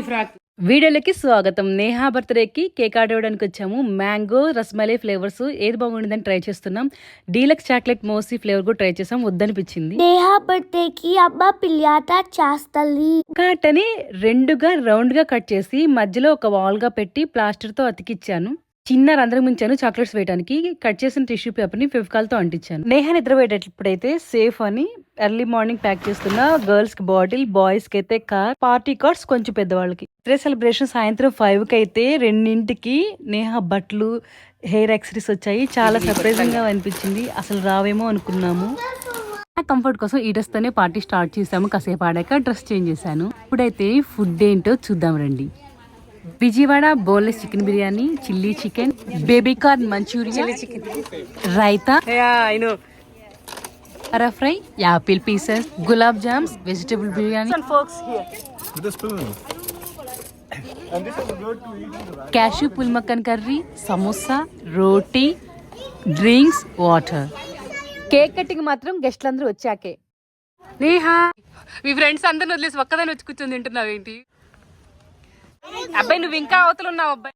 Frock. వీడియోలకి స్వాగతం. నేహా బర్త్డేకి cake order ఇవ్వడానికి వచ్చాము. మ్యాంగో రస్మలై ఫ్లేవర్స్ ఏది బాగుంటుందని ట్రై చేస్తున్నాం. డీలక్స్ చాక్లెట్ మోసీ ఫ్లేవర్ కూడా ట్రై చేసాం. వద్దనిపించింది. నేహా బర్త్డేకి అమ్మ పిల్లాట చేస్తల్లి. కాటని రెండుగా రౌండ్గా కట్ చేసి మధ్యలో ఒక వాల్గా పెట్టి ప్లాస్టర్తో అతికిచ్చాను. చిన్న రంధ్రం ఉంచాను చాక్లెట్స్ వేయడానికి కట్ చేసిన టిష్యూ పేపర్ని ఫెవికాల్తో అంటించాను. నేహా నిద్రపోయేటప్పుడైతే సేఫ్ అని ఎర్లీ మార్నింగ్ ప్యాక్ చేస్తున్న గర్ల్స్కి బాటిల్ బాయ్స్కి అయితే కార్ పార్టీ కార్డ్స్ కొంచెం పెద్దవాళ్ళకి. బర్త్డే సెలబ్రేషన్ సాయంత్రం ఫైవ్కి అయితే రెండింటికి నేహా బట్టలు హెయిర్ యాక్సరీస్ వచ్చాయి. చాలా సర్ప్రైజింగ్గా అనిపించింది. అసలు రావేమో అనుకున్నాము. కంఫర్ట్ కోసం ఈ డ్రెస్ తోనే పార్టీ స్టార్ట్ చేసాము కాసేపు ఆడాక డ్రెస్ చేంజ్ చేశాను. ఇప్పుడైతే ఫుడ్ ఏంటో చూద్దాం రండి. Vijayawada boneless chicken biryani chilli chicken baby corn manchuria chicken. Raita అరా fry apple pieces gulab jams vegetable biryani. With a spoon. And this is good to eat. In the back. Cashew పుల్మక్కన్ curry samosa roti drinks water cake cutting మాత్రం గెస్ట్లందరూ వచ్చాకే. నేహా! మీ friends అందరిని వదిలేసి ఒక్కదాని వచ్చి కూర్చొని తింటున్నావు ఏంటి అబ్బాయి నువ్వు ఇంకా అవతల ఉన్నావు అబ్బాయి.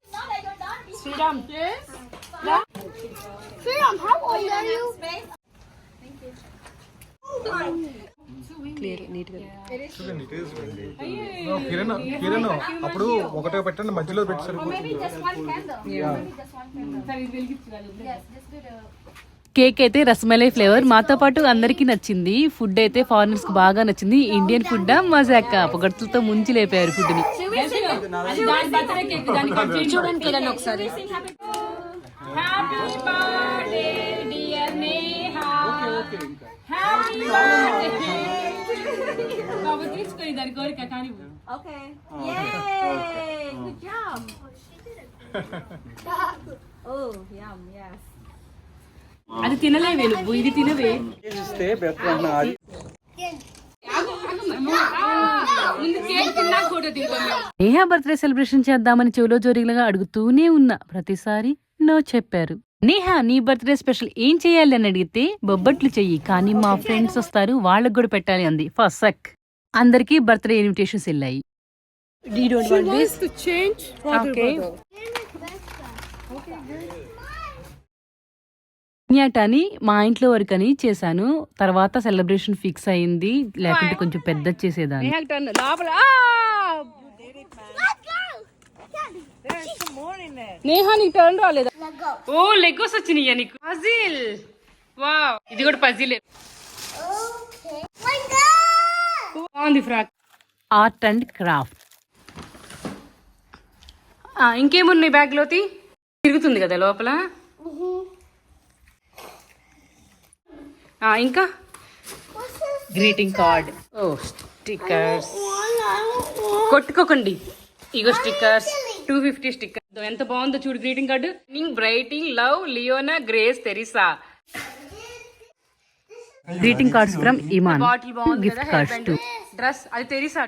కిరణ్ కిరణ్ అప్పుడు ఒకటే పెట్టండి మధ్యలో పెట్టి సరిపోతుంది కేక్ అయితే రసమలై ఫ్లేవర్. మాతో పాటు అందరికీ నచ్చింది. ఫుడ్ అయితే ఫారినర్స్కి బాగా నచ్చింది. ఇండియన్ ఫుడ్ మజాక పొగడ్తలతో ముంచి లేపారు ఫుడ్ని కిరణ్ ఒకసారి అది తినలేవే నువ్వు ఇది తినవే. దిగుతాం నేహా బర్త్డే సెలబ్రేషన్ చేద్దామని చెవిలో జోరీలుగా అడుగుతూనే ఉన్నా. ప్రతిసారి నో చెప్పారు. నేహా నీ బర్త్డే స్పెషల్ ఏం చేయాలి అని అడిగితే బొబ్బట్లు చెయ్యి. కానీ మా ఫ్రెండ్స్ వస్తారు వాళ్ళకి కూడా పెట్టాలి అంది. ఫసక్. అందరికీ బర్త్డే ఇన్విటేషన్స్ వెళ్ళాయి. అని మా ఇంట్లో వరకు అని చేశాను. తర్వాత సెలబ్రేషన్ ఫిక్స్ అయింది. లేకుంటే కొంచెం పెద్ద చేసేదాన్ని. లోపల. నేహా నీకు టర్న్ రాలేదా? ఓ లెగోస్ వచ్చినాయా నీకు? పజిల్ వావ్ ఇది కూడా పజిల్ బాగుంది ఫ్రాక్. ఆర్ట్ అండ్ క్రాఫ్ట్ ఇంకేమున్నాయి బ్యాగ్ లోతి తిరుగుతుంది కదా లోపల. ఇంకా? గ్రీటింగ్ కార్డ్ ఓ స్టిక్కర్స్ కొట్టుకోకండి. ఇగో స్టిక్కర్స్ టూ ఫిఫ్టీ స్టిక్కర్ ఎంత బాగుందో చూడు greeting card brighting love Leona Grace Teresa greeting cards from Iman bottle బాగుంది డ్రెస్ అది తెరిసా